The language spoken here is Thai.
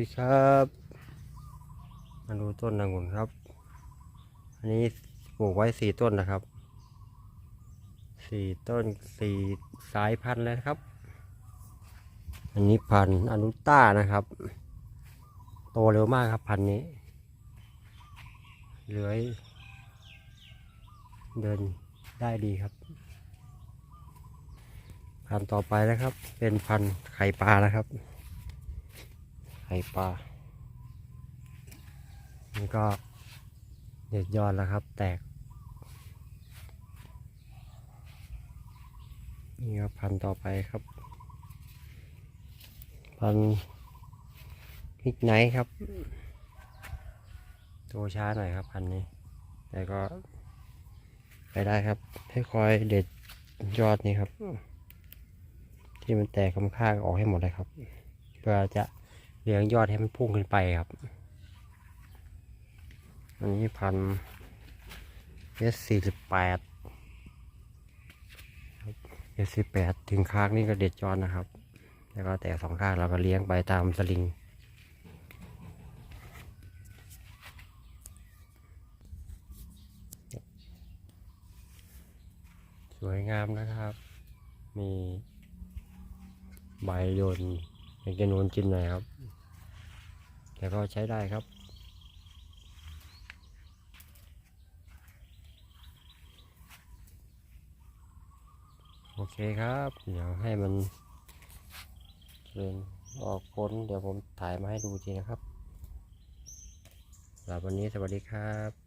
ดีครับมาดูต้นองุ่นครับ อันนี้ปลูกไว้สี่ต้นนะครับสี่ต้นสี่สายพันธุ์เลยครับ อันนี้พันธุ์อนุต้านะครับ โตเร็วมากครับพันธุ์นี้ เหลือยเดินได้ดีครับ พันธุ์ต่อไปนะครับ เป็นพันธุ์ไข่ปลานะครับ ไข่ปลา นี่ก็เด็ดยอดแล้วครับ แตก นี่ครับพันต่อไปครับ พันพริกไนท์ครับโตช้าหน่อยครับพันนี้ แต่ก็ไปได้ครับ ให้คอยเด็ดยอดนี้ครับ ที่มันแตกคำข้างออกให้หมดเลยครับ เพื่อจะ เลี้ยงยอดให้มันพุ่งขึ้นไปครับ อันนี้พันเอสสี่สิบแปดเอสสี่แปดถึงค้างนี่ก็เด็ดยอดนะครับ แล้วก็แต่สองข้างเราก็เลี้ยงไปตามสลิงสวยงามนะครับ มีใบยนเป็นกระนูนกินหน่อยครับ แต่ก็ใช้ได้ครับ โอเคครับ เดี๋ยวให้มันเดินออกผลเดี๋ยวผมถ่ายมาให้ดูทีนะครับสำหรับวันนี้สวัสดีครับ